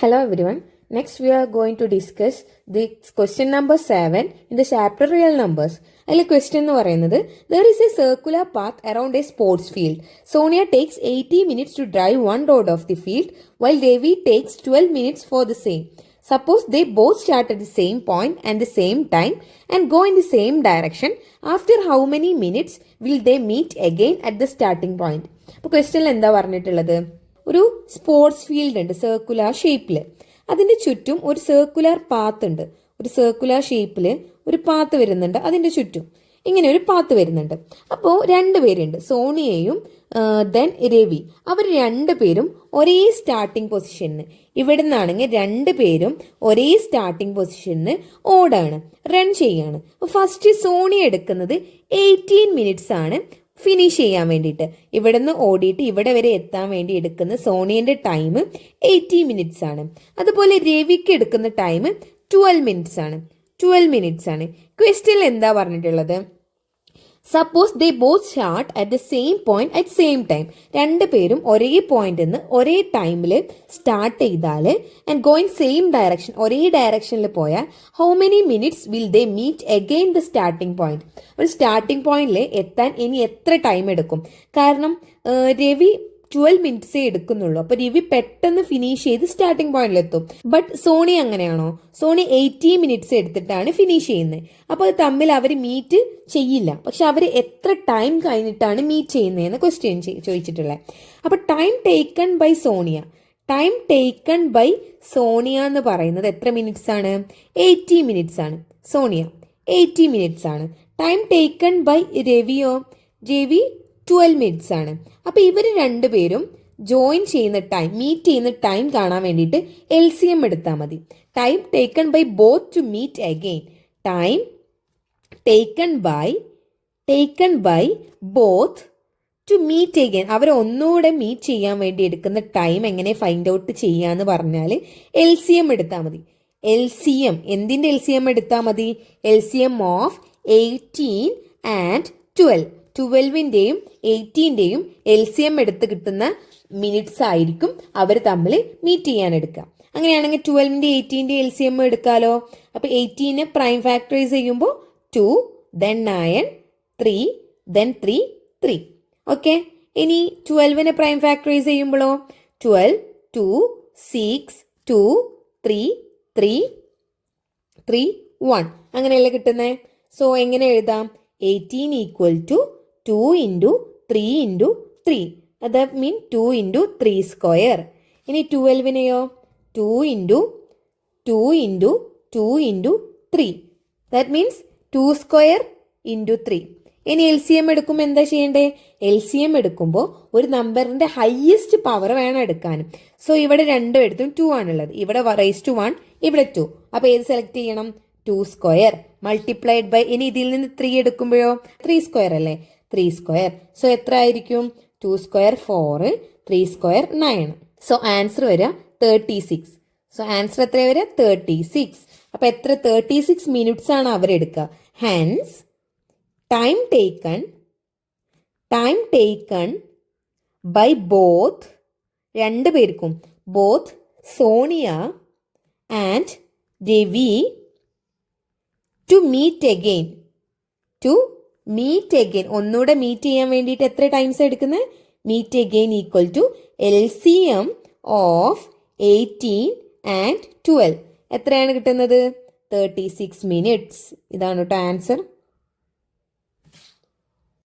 Hello everyone. Next we are going to discuss the question number 7 in the chapter real numbers. അതിലെ question എന്ന് പറയുന്നത് there is a circular path around a sports field Sonia takes eighty minutes to drive one round of the field while Ravi takes twelve minutes for the same Suppose they both start at the same point and the same time and go in the same direction. After how many minutes will they meet again at the starting point? അപ്പോൾ ക്വസ്റ്റ്യനിൽ എന്താ പറഞ്ഞിട്ടുള്ളത് ഒരു sports field ഉണ്ട് circular ഷേപ്പിൽ അതിന്റെ ചുറ്റും ഒരു സർക്കുലർ പാത്ത് ഉണ്ട്. ഒരു സർക്കുലർ ഷേപ്പിൽ ഒരു പാത്ത് വരുന്നുണ്ട് അതിന്റെ ചുറ്റും. ഇങ്ങനെ ഒരു പാത്ത് വരുന്നുണ്ട്. അപ്പോൾ രണ്ട് പേരുണ്ട് സോണിയയും ദെൻ രവി. അവർ രണ്ട് പേരും ഒരേ സ്റ്റാർട്ടിംഗ് പൊസിഷനിൽ ഇവിടെ നിന്നാണെങ്കിൽ രണ്ട് പേരും ഒരേ സ്റ്റാർട്ടിംഗ് പൊസിഷനിൽ ഓടാണ് റൺ ചെയ്യാണ്. ഫസ്റ്റ് സോണി എടുക്കുന്നത് എയ്റ്റീൻ മിനിറ്റ്സ് ആണ്. ഫിനിഷ് ചെയ്യാൻ വേണ്ടിയിട്ട്. ഇവിടെ നിന്ന് ഓടിയിട്ട് ഇവിടെ വരെ എത്താൻ വേണ്ടി എടുക്കുന്ന സോണിയന്റെ ടൈം എയ്റ്റി മിനിറ്റ്സ് ആണ്. അതുപോലെ രവിക്ക് എടുക്കുന്ന ടൈം ട്വൽവ് മിനിറ്റ്സ് ആണ്. ട്വൽവ് മിനിറ്റ്സ് ആണ്. ക്വസ്റ്റിൽ എന്താ പറഞ്ഞിട്ടുള്ളത്? Suppose they both start at the same point at same time രണ്ട് പേരും ഒരേ പോയിന്റ് നിന്ന് ഒരേ ടൈമിൽ സ്റ്റാർട്ട് ചെയ്താൽ ആൻഡ് ഗോയിങ് സെയിം ഡയറക്ഷൻ ഒരേ ഡയറക്ഷനിൽ പോയാൽ how many minutes will they meet again the starting point ഒരു സ്റ്റാർട്ടിംഗ് പോയിന്റിൽ എത്താൻ ഇനി എത്ര ടൈം എടുക്കും? കാരണം രവി ട്വൽവ് മിനിറ്റ്സേ എടുക്കുന്നുള്ളൂ. അപ്പൊ രവി പെട്ടെന്ന് ഫിനിഷ് ചെയ്ത് സ്റ്റാർട്ടിംഗ് പോയിന്റിലെത്തും ബട്ട് സോണി അങ്ങനെയാണോ? സോണി എയ്റ്റി മിനിറ്റ്സ് എടുത്തിട്ടാണ് ഫിനിഷ് ചെയ്യുന്നത്. അപ്പൊ അത് തമ്മിൽ അവർ മീറ്റ് ചെയ്യില്ല. പക്ഷെ അവർ എത്ര ടൈം കഴിഞ്ഞിട്ടാണ് മീറ്റ് ചെയ്യുന്നതെന്ന് ക്വസ്റ്റ്യൻ ചോദിച്ചിട്ടുള്ളത് അപ്പൊ time taken by Sonia. Time taken by Sonia എന്ന് പറയുന്നത് എത്ര മിനിറ്റ്സ് ആണ്? എയ്റ്റി മിനിറ്റ്സ് ആണ്. സോണിയ എയ്റ്റി മിനിറ്റ്സ് ആണ്. ടൈം ടേക്കൺ ബൈ രവിയോ? രവി ട്വൽവ് മിനിറ്റ്സ് ആണ്. അപ്പോൾ ഇവർ രണ്ടുപേരും ജോയിൻ ചെയ്യുന്ന ടൈം മീറ്റ് ചെയ്യുന്ന ടൈം കാണാൻ വേണ്ടിയിട്ട് എൽ സി എം എടുത്താൽ മതി. Time taken by both to meet again. Time taken by taken by both to meet again. അവരെ ഒന്നുകൂടെ മീറ്റ് ചെയ്യാൻ വേണ്ടി എടുക്കുന്ന ടൈം എങ്ങനെ ഫൈൻഡ് ഔട്ട് ചെയ്യാന്ന് പറഞ്ഞാൽ എൽ സി എം എടുത്താൽ മതി. എൽ സി എം എന്തിന്റെ എൽ സി എം എടുത്താൽ മതി? L C M of eighteen and twelve. ട്വൽവിന്റെയും എയ്റ്റീന്റെയും എൽ സി എം എടുത്ത് കിട്ടുന്ന മിനിറ്റ്സ് ആയിരിക്കും അവർ തമ്മിൽ മീറ്റ് ചെയ്യാൻ എടുക്കുക. അങ്ങനെയാണെങ്കിൽ ട്വൽവിന്റെ എയ്റ്റീന്റെ എൽ സി എം എടുക്കാലോ? അപ്പോൾ എയ്റ്റീനെ പ്രൈം ഫാക്ടറൈസ് ചെയ്യുമ്പോൾ two then nine three then three three okay ഇനി ട്വൽവിനെ പ്രൈം ഫാക്ടറൈസ് ചെയ്യുമ്പോഴോ? Twelve two six two three three three one അങ്ങനെയല്ലേ കിട്ടുന്നത് സോ എങ്ങനെ എഴുതാം? Eighteen equal to two into three into three that mean two into three square ഇനി ട്വൽവിനെയോ two into two into two into three that means two square into three ഇനി L C M എടുക്കുമ്പോൾ എന്താ ചെയ്യേണ്ടേ? L C M എടുക്കുമ്പോൾ ഒരു നമ്പറിന്റെ highest power വേണം എടുക്കാനും സോ ഇവിടെ രണ്ടും എടുത്തും ടു ആണുള്ളത്. ഇവിടെ റൈസ് ടു വൺ ഇവിടെ ടു അപ്പോൾ ഏത് സെലക്ട് ചെയ്യണം? ടു സ്ക്വയർ മൾട്ടിപ്ലൈഡ് ബൈ ഇനി ഇതിൽ നിന്ന് ത്രീ എടുക്കുമ്പോഴോ? ത്രീ സ്ക്വയർ അല്ലേ? ത്രീ സ്ക്വയർ സോ എത്ര ആയിരിക്കും two square four three square nine so answer വരിക തേർട്ടി സിക്സ് സോ ആൻസർ എത്ര വരിക? തേർട്ടി സിക്സ് അപ്പൊ എത്ര തേർട്ടി സിക്സ് മിനിറ്റ്സ് ആണ് അവരെടുക്കുക hence time taken time taken by both രണ്ട് പേർക്കും. Both Sonia and Ravi to meet again to meet again ഒന്നുകൂടെ meet ചെയ്യാൻ വേണ്ടിയിട്ട് എത്ര ടൈംസ് എടുക്കുന്നത്? Meet again equal to L C M of eighteen and twelve എത്രയാണ് കിട്ടുന്നത്? തേർട്ടി സിക്സ് മിനിറ്റ്സ് ഇതാണ് കേട്ടോ ആൻസർ